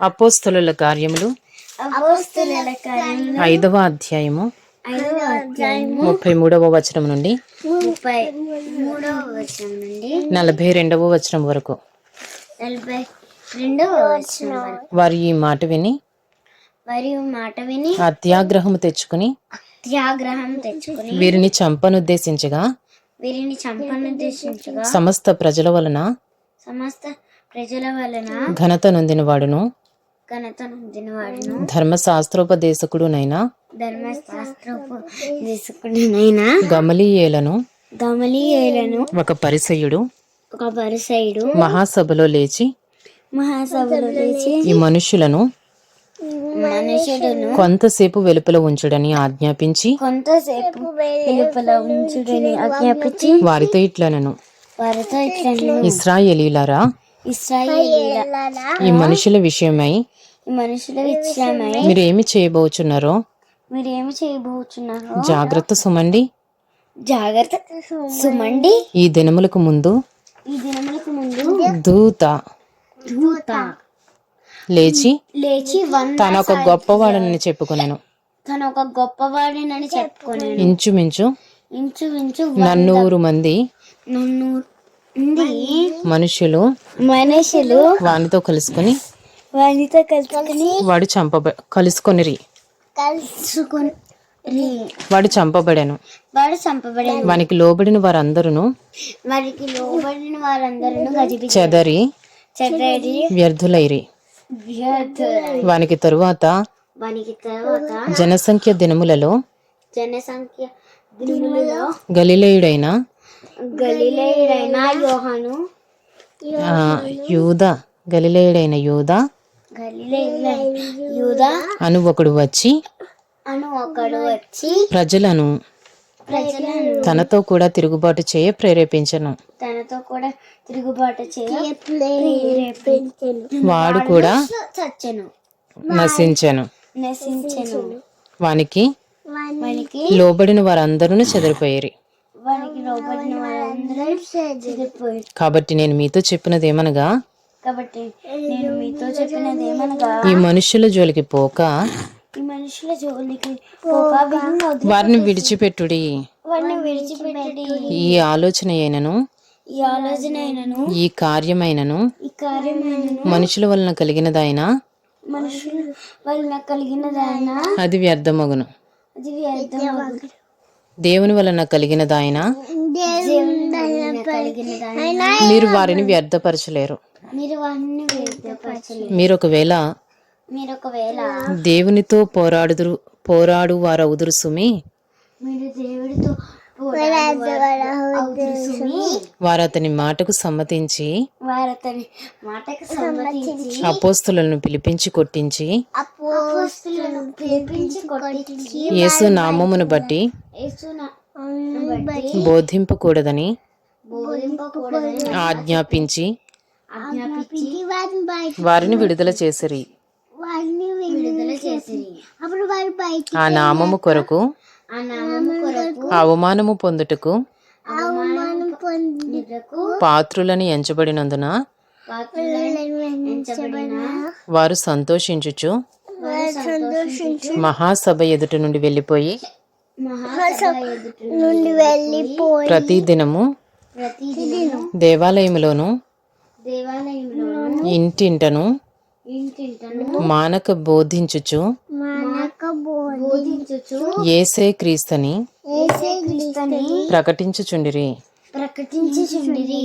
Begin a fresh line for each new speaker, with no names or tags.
అపోస్తలుల కార్యములు. ఐదవ అధ్యాయము. ముప్పై మూడవ వచనం నుండి. నలభై రెండవ వచనం వరకు. వారు ఈ మాట విని
మరియు మాట విని
అత్యాగ్రహము తెచ్చుకుని
త్యాగ్రహం తెచ్చుకుని
వీరిని చంపనుద్దేశించగా
వీరిని చంపనుద్దేశించగా
సమస్త ప్రజల వలన
సమస్త ప్రజల వలన
ఘనత నొందిన వాడును
ఘనత నొందినవాడును
ధర్మశాస్త్రోపదేశకుడునైనా
ధర్మశాస్త్రపు తీసుకునినైనా
గమలీయేలను
గమలీయేలను
ఒక పరిసయుడు
ఒక పరిసైడు
మహాసభలో లేచి
మహాసభలో లేచి
ఈ మనుషులను
మనుషులను
కొంతసేపు వెలుపల ఉంచుడని ఆజ్ఞాపించి
కొంతసేపు వెలుపల ఉంచుడని ఆజ్ఞాపించి
వారితో ఇట్లనను.
వారితో ఇట్లను
ఇస్రాయేలీలారా
ఇస్రాయేలీల
ఈ మనుషుల విషయమై
మనుషుల విషయమై
మీరు ఏమి చేయబోచున్నారో?
మీరు ఏమి చేయబోతున్నారు
జాగ్రత్త సుమండి.
జాగ్రత్త సుమండి.
ఈ దినములకు ముందు
ఈ దినములకు ముందు
దూత
దూత
లేచి
లేచి
తాను ఒక గొప్పవాడని చెప్పుకున్నాను
తను ఒక గొప్పవాడినని చెప్పుకొని
ఇంచుమించు
ఇంచుమించు
నన్నూరు మంది
నన్ను ఉంది
మనుషులు
మనుషులు
వానితో కలుసుకుని
వారితో కలుసుకుని
వాడు చంపబ కలుసుకొనిరి.
కలుసుకుని
వాడు చంపబడాను.
వాడు చంపబడి
వానికి లోబడిన వారందరూ
వారికి లోబడిన వారందరూ
చెదరి
చెడ్డడి
వ్యర్థులైరి.
వ్యర్థులై.
వానికి తరువాత
వానికి తర్వాత
జనసంఖ్య దినములలో
జనసంఖ్య దినములలో
గలిలేయుడైన
గలిలేయుడైన యోహాను.
యూద గలిలేయుడైన యూద.
యూదా
అను ఒకడు వచ్చి
అను ఒకడు వచ్చి
ప్రజలను
ప్రజలను
తనతో కూడా తిరుగుబాటు చేయ ప్రేరేపించను.
తనతో కూడా తిరుగుబాటు చేయ ప్రేరేపించెను.
వాడు కూడా
చచ్చెను.
నశించెను.
నశించెను.
వానికి
వానికి
లోబడిన వారందరూ చెదిరిపోయారు. కాబట్టి నేను మీతో చెప్పినది ఏమనగా
కాబట్టి నేను మీతో చెప్పినది ఏమనగా
ఈ మనుషుల జోలికి పోక?
ఈ మనుషుల జోలికి పోక వీరిని
విడిచిపెట్టుడి.
వారిని విడిచిపెట్టడి.
ఈ ఆలోచన అయినను?
ఈ ఆలోచన అయినను?
ఈ కార్యమైనను?
ఈ కార్యమైనను?
మనుషుల వలన కలిగినదైనా
మనుషుల వలన కలిగినదైన
అది వ్యర్థమగును.
అది వ్యర్థమగు
దేవుని వలన కలిగినదాయన? మీరు వారిని వ్యర్థపరచలేరు.
మీరు
ఒకవేళ
మీరు ఒకవేళ
దేవునితో పోరాడుదురు పోరాడు వారవుదురు సుమి వారు అతని మాటకు సమ్మతించి
వారు అతని మాటకు సమ్మతించి
అపోస్తులను పిలిపించి కొట్టించి
అపోస్తులను పిలిపించి కొట్టించి
యేసు నామమును బట్టి
బట్టి
బోధింపకూడదని
బోధింపకూడదని
ఆజ్ఞాపించి
ఆజ్ఞాపించి
వారిని విడుదల చేసిరి.
వారిని విడుదల చేసి అప్పుడు వారు బయట
ఆ నామము కొరకు
ఆ నామము కొరకు
అవమానము పొందుటకు
అవమానం పొందుటకు
పాత్రులని ఎంచబడినందున వారు సంతోషించుచు మహాసభ ఎదుట నుండి వెళ్ళిపోయి
మహాసభ ఎదుట నుండి వెళ్ళిపోయి
ప్రతి దినము
ప్రతిదినం
దేవాలయములోను
దేవాలయంలో
ఇంటింటను
ఇంటింటను
మానక బోధించుచు
మానక బోధించుచు
ఏసే క్రీస్తని
యేసే క్రీస్తుని
ప్రకటించుచుండిరి
ప్రకటించుచుండిరి